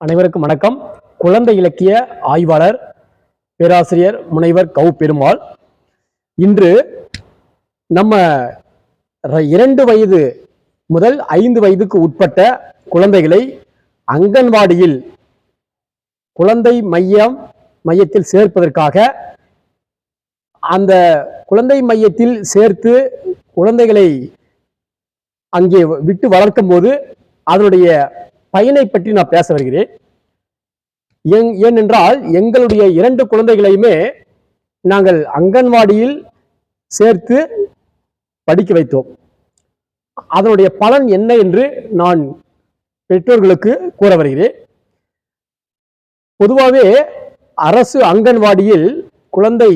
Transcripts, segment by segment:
அனைவருக்கும் வணக்கம். குழந்தை இலக்கிய ஆய்வாளர் பேராசிரியர் முனைவர் கவு பெருமாள். இன்று நம்ம இரண்டு வயது முதல் ஐந்து வயதுக்கு உட்பட்ட குழந்தைகளை அங்கன்வாடியில் குழந்தை மையம் மையத்தில் சேர்ப்பதற்காக அந்த குழந்தை மையத்தில் சேர்த்து குழந்தைகளை அங்கே விட்டு வளர்க்கும் போது அதனுடைய பயனை பற்றி நான் பேச வருகிறேன். ஏன் ஏனென்றால் எங்களுடைய இரண்டு குழந்தைகளையுமே நாங்கள் அங்கன்வாடியில் சேர்த்து படிக்க வைத்தோம். அதனுடைய பலன் என்ன என்று நான் பெற்றோர்களுக்கு கூற வருகிறேன். பொதுவாகவே அரசு அங்கன்வாடியில் குழந்தை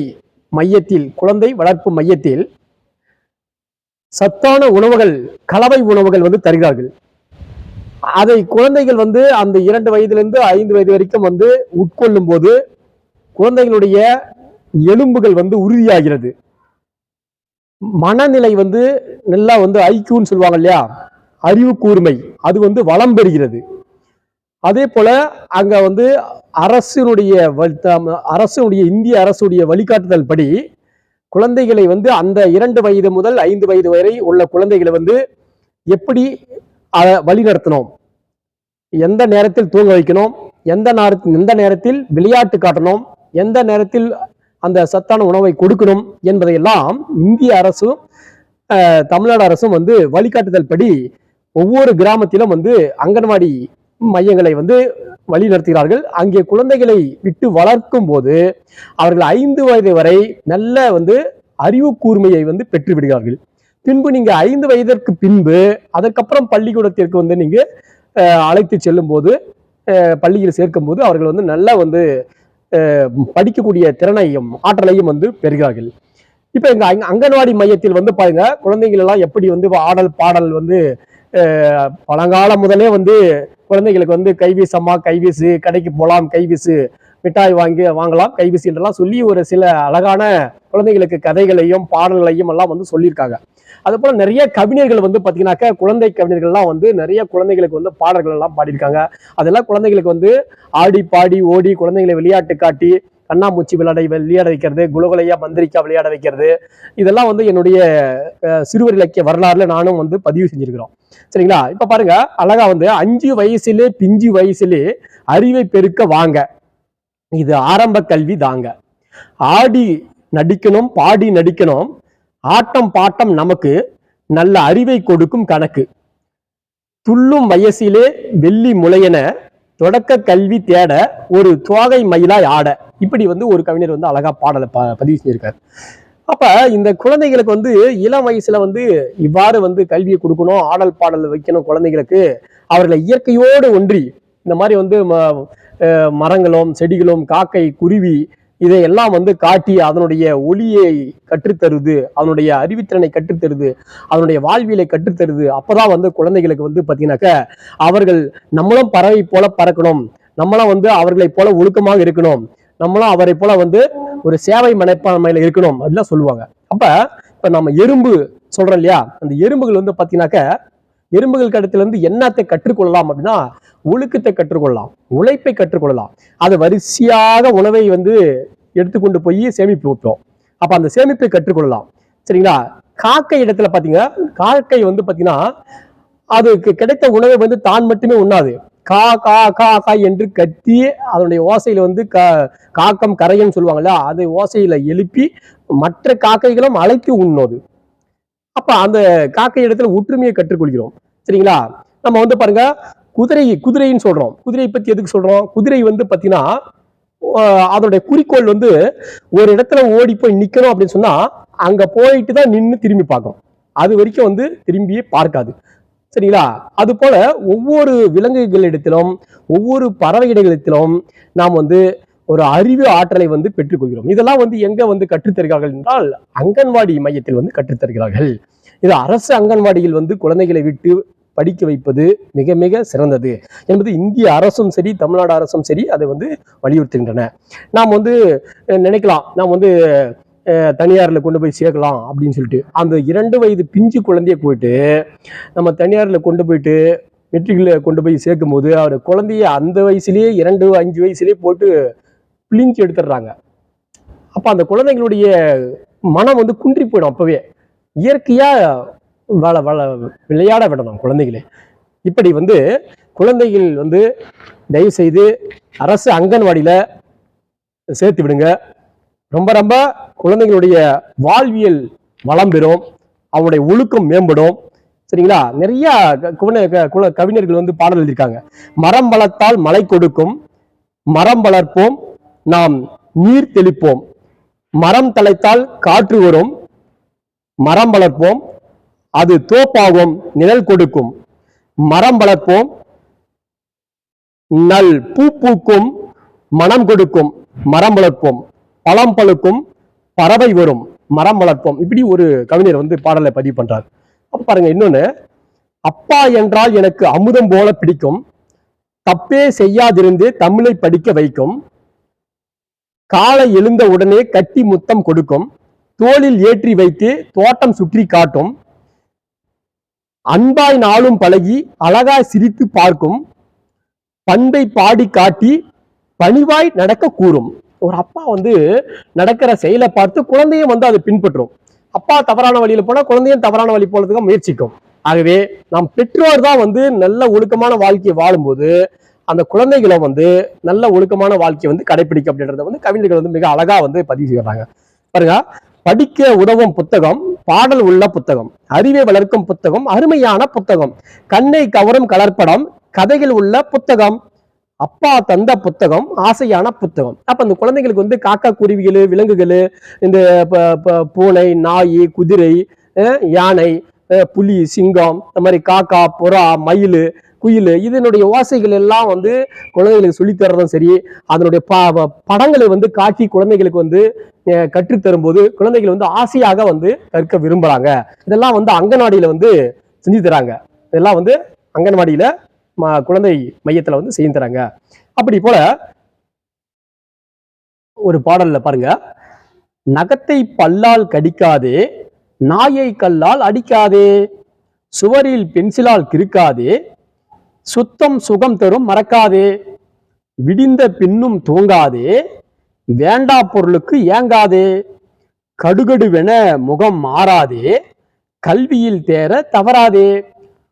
மையத்தில் குழந்தை வளர்ப்பு மையத்தில் சத்தான உணவுகள் கலவை உணவுகள் வந்து தருகிறார்கள். அதை குழந்தைகள் வந்து அந்த இரண்டு வயதிலிருந்து ஐந்து வயது வரைக்கும் வந்து உட்கொள்ளும் போது குழந்தைகளுடைய எலும்புகள் வந்து உறுதியாகிறது. மனநிலை வந்து நல்லா வந்து ஐக்கியூன்னு சொல்லுவாங்க இல்லையா? அறிவு கூர்மை அது வந்து வளம் பெறுகிறது. அதே போல அங்க வந்து அரசினுடைய அரசுடைய இந்திய அரசுடைய வழிகாட்டுதல் படி குழந்தைகளை வந்து அந்த இரண்டு வயது முதல் ஐந்து வயது வரை உள்ள குழந்தைகளை வந்து எப்படி அதை வழிநடத்தணும் எந்த நேரத்தில் தூங்க வைக்கணும்? எந்த நேரத்தில் எந்த நேரத்தில் விளையாட்டு காட்டணும்? எந்த நேரத்தில் அந்த சத்தான உணவை கொடுக்கணும்? என்பதையெல்லாம் இந்திய அரசும் தமிழ்நாடு அரசும் வந்து வழிகாட்டுதல் படி ஒவ்வொரு கிராமத்திலும் வந்து அங்கன்வாடி மையங்களை வந்து வழி நடத்துகிறார்கள் அங்கே குழந்தைகளை விட்டு வளர்க்கும் போது அவர்கள் ஐந்து வயது வரை நல்ல வந்து அறிவு கூர்மையை வந்து பெற்று விடுகிறார்கள் பின்பு நீங்க ஐந்து வயதிற்கு பின்பு அதுக்கப்புறம் பள்ளிக்கூடத்திற்கு வந்து நீங்க அழைத்து செல்லும் போது பள்ளியில் சேர்க்கும் போது அவர்கள் வந்து நல்லா வந்து படிக்கக்கூடிய திறனையும் ஆற்றலையும் வந்து பெறுகிறார்கள். இப்போ எங்க அங்கன்வாடி மையத்தில் வந்து பாருங்க குழந்தைகள் எல்லாம் எப்படி வந்து ஆடல் பாடல் வந்து பழங்காலம் முதலே வந்து குழந்தைகளுக்கு வந்து கைவீசம்மா கைவீசு கடைக்கு போகலாம் கைவீசு மிட்டாய் வாங்கி வாங்கலாம் கைவீசு என்றெல்லாம் சொல்லி ஒரு சில அழகான குழந்தைகளுக்கு கதைகளையும் பாடல்களையும் எல்லாம் வந்து சொல்லியிருக்காங்க. அது போல நிறைய கவிஞர்கள் வந்து பார்த்தீங்கன்னாக்கா குழந்தை கவிஞர்கள்லாம் வந்து நிறைய குழந்தைகளுக்கு வந்து பாடல்கள் எல்லாம் பாடியிருக்காங்க. அதெல்லாம் குழந்தைகளுக்கு வந்து ஆடி பாடி ஓடி குழந்தைங்களை விளையாட்டு காட்டி கண்ணாமூச்சி விளையாட விளையாட வைக்கிறது குலகுலையா மந்திரிக்கா விளையாட வைக்கிறது. இதெல்லாம் வந்து என்னுடைய சிறுவர் இலக்கிய வரலாறுல நானும் வந்து பதிவு செஞ்சிருக்கிறோம். சரிங்களா? இப்ப பாருங்க அழகா வந்து அஞ்சு வயசுலே பிஞ்சு வயசுலே அறிவை பெருக்க வாங்க. இது ஆரம்ப கல்வி தாங்க. ஆடி நடிக்கணும் பாடி நடிக்கணும் ஆட்டம் பாட்டம் நமக்கு நல்ல அறிவை கொடுக்கும் கணக்கு. துள்ளும் வயசிலே வெள்ளி முளையென தொடக்க கல்வி தேட ஒரு தோகை மயிலாய் ஆட. இப்படி வந்து ஒரு கவிஞர் வந்து அழகா பாடலை ப பதிவு செஞ்சிருக்காரு. அப்ப இந்த குழந்தைகளுக்கு வந்து இளம் வயசுல வந்து இவ்வாறு வந்து கல்வியை கொடுக்கணும் ஆடல் பாடல் வைக்கணும் குழந்தைகளுக்கு. அவர்களை இயற்கையோடு ஒன்றி இந்த மாதிரி வந்து ம- மரங்களும் செடிகளும் காக்கை குருவி இதையெல்லாம் வந்து காட்டி அதனுடைய ஒளியை கற்றுத்தருது அதனுடைய அறிவுத்திறனை கற்றுத்தருது அதனுடைய வாழ்வியலை கற்றுத்தருது. அப்போதான் வந்து குழந்தைகளுக்கு வந்து பாத்தீங்கன்னாக்க அவர்கள் நம்மளும் பறவை போல பறக்கணும். நம்மளும் வந்து அவர்களை போல ஒழுக்கமாக இருக்கணும். நம்மளும் அவரை போல வந்து ஒரு சேவை மனப்பான்மையில இருக்கணும். அப்படிலாம் சொல்லுவாங்க. அப்ப இப்ப நம்ம எறும்பு சொல்றோம் இல்லையா? அந்த எறும்புகள் வந்து பாத்தீங்கன்னாக்க எறும்புகள் கடத்துல இருந்து என்னத்தை கற்றுக்கொள்ளலாம் அப்படின்னா ஒழுக்கத்தை கற்றுக்கொள்ளலாம் உழைப்பை கற்றுக்கொள்ளலாம். அது வரிசையாக உணவை வந்து எடுத்துக்கொண்டு போய் சேமிப்பு வைப்போம். அப்ப அந்த சேமிப்பை கற்றுக்கொள்ளலாம். சரிங்களா? காக்கை இடத்துல பார்த்தீங்கன்னா காக்கை வந்து பாத்தீங்கன்னா அதுக்கு கிடைத்த உணவை வந்து தான் மட்டுமே உண்ணாது. கா கா கா கா என்று கத்தி அதனுடைய ஓசையில வந்து க காக்கம் கரையன்னு சொல்லுவாங்கல்ல அது ஓசையில எழுப்பி மற்ற காக்கைகளும் அழைத்து உண்ணோது. அப்ப அந்த காக்கை இடத்துல ஒற்றுமையை கற்றுக்கொள்கிறோம். சரிங்களா? நம்ம வந்து பாருங்க குதிரை குதிரைன்னு சொல்றோம். குதிரையை பத்தி எதுக்கு சொல்றோம்? குதிரை வந்து பாத்தீங்கன்னா அதோடைய குறிக்கோள் வந்து ஒரு இடத்துல ஓடி போய் நிக்கணும் அப்படின்னு சொன்னா அங்க போயிட்டு தான் நின்று திரும்பி பார்க்கும் அது வரைக்கும் வந்து திரும்பியே பார்க்காது. சரிங்களா? அது போல ஒவ்வொரு விலங்குகளிடத்திலும் ஒவ்வொரு பறவைகளிடத்திலும் நாம் வந்து ஒரு அறிவு ஆற்றலை வந்து பெற்றுக்கொள்கிறோம். இதெல்லாம் வந்து எங்க வந்து கற்றுத்தருகிறார்கள் என்றால் அங்கன்வாடி மையத்தில் வந்து கற்றுத்தருகிறார்கள் இது அரசு அங்கன்வாடியில் வந்து குழந்தைகளை விட்டு படிக்க வைப்பது மிக மிக சிறந்தது என்பது இந்திய அரசும் சரி தமிழ்நாடு அரசும் சரி அதை வந்து வலியுறுத்துகின்றன. நாம் வந்து நினைக்கலாம். நாம் வந்து தனியாரில் கொண்டு போய் சேர்க்கலாம் அப்படின்னு சொல்லிட்டு. அந்த இரண்டு வயது பிஞ்சு குழந்தைய போயிட்டு நம்ம தனியாரில் கொண்டு போயிட்டு மெட்ரிகில் கொண்டு போய் சேர்க்கும் போது அவர் குழந்தைய அந்த வயசுலேயே இரண்டு அஞ்சு வயசுலேயே போட்டு பிழிஞ்சு எடுத்துடுறாங்க. அப்போ அந்த குழந்தைங்களுடைய மனம் வந்து குன்றி போயிடும் அப்போவே. இயற்கையாக வள வள விளையாட விடணும் குழந்தைகளே. இப்படி வந்து குழந்தைகள் வந்து தயவு செய்து அரசு அங்கன்வாடியில் சேர்த்து விடுங்க. ரொம்ப ரொம்ப குழந்தைகளுடைய வாழ்வியல் வளம் பெறும். அவனுடைய ஒழுக்கம் மேம்படும். சரிங்களா? நிறைய க- கவிஞர்கள் வந்து பாடல் எழுதியிருக்காங்க. மரம் வளர்த்தால் மழை கொடுக்கும். மரம் வளர்ப்போம். நாம் நீர் தெளிப்போம். மரம் தலைத்தால் காற்று வரும். மரம் வளர்ப்போம். அது தோப்பாகும் நிழல் கொடுக்கும். மரம் வளர்ப்போம். நல் பூ பூக்கும். மனம் கொடுக்கும். மரம் வளர்ப்போம். பழம் பழுக்கும். பறவை வரும். மரம் வளர்ப்போம். இப்படி ஒரு கவிஞர் வந்து பாடலை பதிவு பண்றார். அப்ப பாருங்க இன்னொன்னு அப்பா என்றால் எனக்கு அமுதம் போல பிடிக்கும். தப்பே செய்யாதிருந்து தமிழை படிக்க வைக்கும். காலை எழுந்த உடனே கட்டி முத்தம் கொடுக்கும். தோளில் ஏற்றி வைத்து தோட்டம் சுற்றி காட்டும். அன்பாய் நாளும் பழகி அழகாய் சிரித்து பார்க்கும் பண்பை பாடி காட்டி பணிவாய் நடக்க கூறும். ஒரு அப்பா வந்து நடக்கிற செயலை பார்த்து குழந்தையும் வந்து அதை பின்பற்றும். அப்பா தவறான வழியில போனா குழந்தையும் தவறான வழி போறதுக்கு முயற்சிக்கும். ஆகவே நாம் பெற்றோர் தான் வந்து நல்ல ஒழுக்கமான வாழ்க்கையை வாழும்போது அந்த குழந்தைகளை வந்து நல்ல ஒழுக்கமான வாழ்க்கையை வந்து கடைபிடிக்கும் அப்படின்றத வந்து கவிஞர்கள் வந்து மிக அழகா வந்து பதிவு செய்யறாங்க பாருங்க படிக்க உதவும் புத்தகம் பாடல் உள்ள புத்தகம் அறிவை வளர்க்கும் புத்தகம் அருமையான புத்தகம் கண்ணை கவரும் கலர்படம் கதைகள் உள்ள புத்தகம் அப்பா தந்த புத்தகம் ஆசையான புத்தகம். அப்ப அந்த குழந்தைங்களுக்கு வந்து காக்கா குருவிகள் விலங்குகள் இந்த ப- ப- பூனை நாய் குதிரை யானை அஹ் புலி சிங்கம் இந்த மாதிரி காக்கா புறா மயில் குயில் இதனுடைய ஓசைகள் எல்லாம் வந்து குழந்தைகளுக்கு சொல்லித்தரதும் சரி அதனுடைய ப படங்களை வந்து காட்டி குழந்தைகளுக்கு வந்து அஹ் கற்றுத் குழந்தைகள் வந்து ஆசையாக வந்து கற்க விரும்புகிறாங்க இதெல்லாம் வந்து அங்கன்வாடியில் வந்து செஞ்சு தராங்க. இதெல்லாம் வந்து அங்கன்வாடியில ம- குழந்தை மையத்தில் வந்து செய்து தராங்க. அப்படி போல ஒரு பாடல்ல பாருங்க. நகத்தை பல்லால் கடிக்காதே நாயை கல்லால் அடிக்காதே சுவரில் பென்சிலால் கிறுக்காதே சுத்தம் சுகம் தரும் மறக்காதே. விடிந்த பின்னும் தூங்காதே. வேண்டா பொருளுக்கு ஏங்காதே. கடுகடுவென முகம் மாறாதே. கல்வியில் தேர தவறாதே.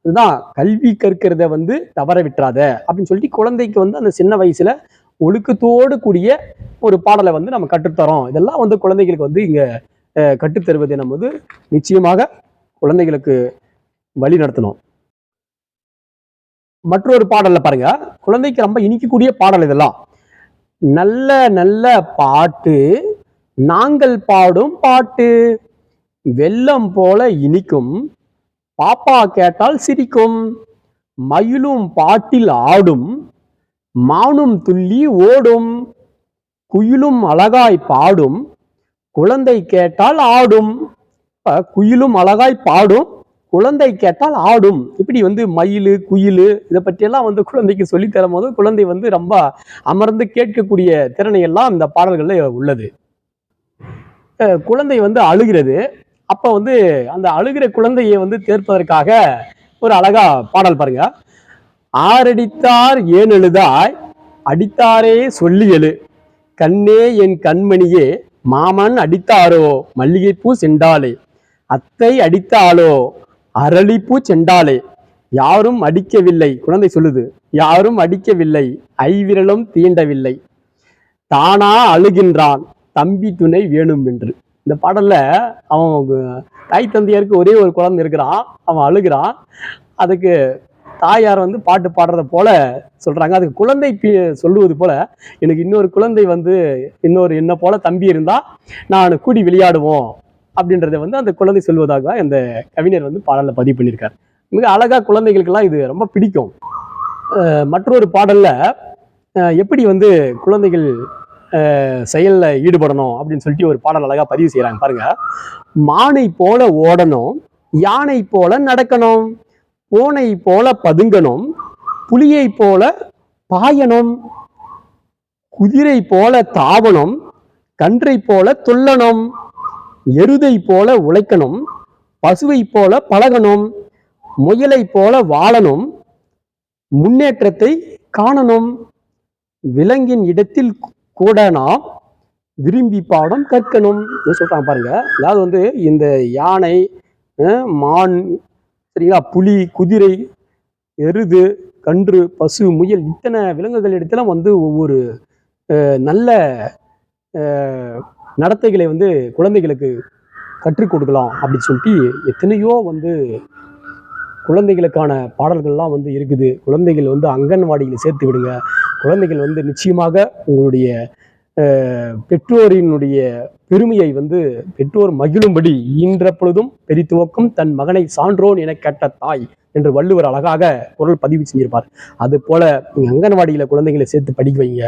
இதுதான் கல்வி கற்கிறத வந்து தவற விட்டுறாத அப்படின்னு சொல்லிட்டு குழந்தைக்கு வந்து அந்த சின்ன வயசுல ஒழுக்கத்தோடு கூடிய ஒரு பாடலை வந்து நம்ம கற்றுத்தரோம். இதெல்லாம் வந்து குழந்தைகளுக்கு வந்து இங்க கற்றுத்தருவது நம்ம வந்து நிச்சயமாக குழந்தைகளுக்கு வழி நடத்தணும். மற்றொரு பாடல்ல பாருங்க. குழந்தைக்கு ரொம்ப இனிக்கக்கூடிய பாடல் இதெல்லாம். நல்ல நல்ல பாட்டு நாங்கள் பாடும் பாட்டு வெள்ளம் போல இனிக்கும் பாப்பா கேட்டால் சிரிக்கும் மயிலும் பாட்டில் ஆடும் மானும் துள்ளி ஓடும் குயிலும் அழகாய் பாடும் குழந்தை கேட்டால் ஆடும் குயிலும் அழகாய் பாடும் குழந்தை கேட்டால் ஆடும். இப்படி வந்து மயில் குயில் இதை பற்றியெல்லாம் வந்து குழந்தைக்கு சொல்லித்தரும் போது குழந்தை வந்து ரொம்ப அமர்ந்து கேட்கக்கூடிய திறனை எல்லாம் இந்த பாடல்களில் உள்ளது. குழந்தை வந்து அழுகிறது. அப்ப வந்து அந்த அழுகிற குழந்தையை வந்து தேர்ப்பதற்காக ஒரு அழகா பாடல் பாருங்க. ஆரடித்தார் ஏன் எழுதாய்? அடித்தாரே சொல்லி எழு. கண்ணே என் கண்மணியே மாமன் அடித்தாரோ? மல்லிகைப்பூ செண்டாளே அத்தை அடித்தாலோ அரளிப்பூ செண்டாலே யாரும் அடிக்கவில்லை குழந்தை சொல்லுது யாரும் அடிக்கவில்லை ஐவிரலும் தீண்டவில்லை. தானா அழுகின்றான் தம்பி துணை வேணும் என்று. இந்த பாடல்ல அவன் தாய் தந்தையருக்கு ஒரே ஒரு குழந்தை இருக்கிறான் அவன் அழுகிறான். அதுக்கு தாயார் வந்து பாட்டு பாடுறத போல சொல்றாங்க. அதுக்கு குழந்தை பி- சொல்லுவது போல எனக்கு இன்னொரு குழந்தை வந்து இன்னொரு என்ன போல தம்பி இருந்தா நான் கூடி விளையாடுவோம். அப்படின்றத வந்து அந்த குழந்தை சொல்வதாக அந்த கவிஞர் வந்து பாடலில் பதிவு பண்ணியிருக்கார். மிக அழகா குழந்தைகளுக்கெல்லாம் இது ரொம்ப பிடிக்கும். மற்றொரு பாடலில் எப்படி வந்து குழந்தைகள் செயலில் ஈடுபடணும் அப்படின்னு சொல்லிட்டு ஒரு பாடல் அழகா பதிவு செய்யறாங்க பாருங்க. மானை போல ஓடணும் யானை போல நடக்கணும் பூனை போல பதுங்கணும் புலியை போல பாயணும் குதிரை போல தாவணும் கன்றை போல துள்ளணும் எருதை போல உழைக்கணும் பசுவை போல பழகணும் முயலை போல வாழணும் முன்னேற்றத்தை காணணும். விலங்கின் இடத்தில் கூட நாம் விரும்பி பாடம் கற்கணும். இது பாருங்க. அதாவது வந்து இந்த யானை மான் சரிங்களா புலி குதிரை எருது கன்று பசு முயல் இத்தனை விலங்குகள் இடத்துல வந்து ஒவ்வொரு நல்ல நடத்தைகளை வந்து குழந்தைகளுக்கு கற்றுக் கொடுக்கலாம் அப்படின்னு சொல்லிட்டு எத்தனையோ வந்து குழந்தைகளுக்கான பாடல்கள்லாம் வந்து இருக்குது. குழந்தைகள் வந்து அங்கன்வாடியில் சேர்த்து விடுங்க. குழந்தைகள் வந்து நிச்சயமாக உங்களுடைய அஹ், பெற்றோரினுடைய பெருமையை வந்து பெற்றோர் மகிழும்படி ஈன்ற பொழுதும் பெரித்துவக்கும் தன் மகனை சான்றோன் என கேட்ட தாய் என்று வள்ளுவர் அழகாக குரல் பதிவு செஞ்சிருப்பார். அது போல நீங்க அங்கன்வாடியில குழந்தைகளை சேர்த்து படிக்க வைங்க.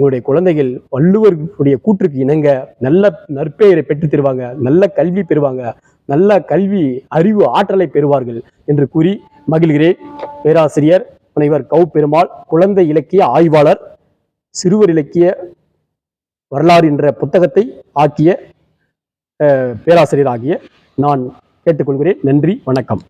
உங்களுடைய குழந்தைகள் வள்ளுவருடைய கூற்றுக்கு இணங்க நல்ல நற்பெயரை பெற்றுத் தருவாங்க நல்ல கல்வி பெறுவாங்க நல்ல கல்வி அறிவு ஆற்றலை பெறுவார்கள் என்று கூறி மகிழ்கிறேன். பேராசிரியர் முனைவர் கௌ பெருமாள் குழந்தை இலக்கிய ஆய்வாளர் சிறுவர் இலக்கிய வரலாறு என்ற புத்தகத்தை ஆக்கிய அஹ், பேராசிரியர் ஆகிய நான் கேட்டுக்கொள்கிறேன். நன்றி வணக்கம்.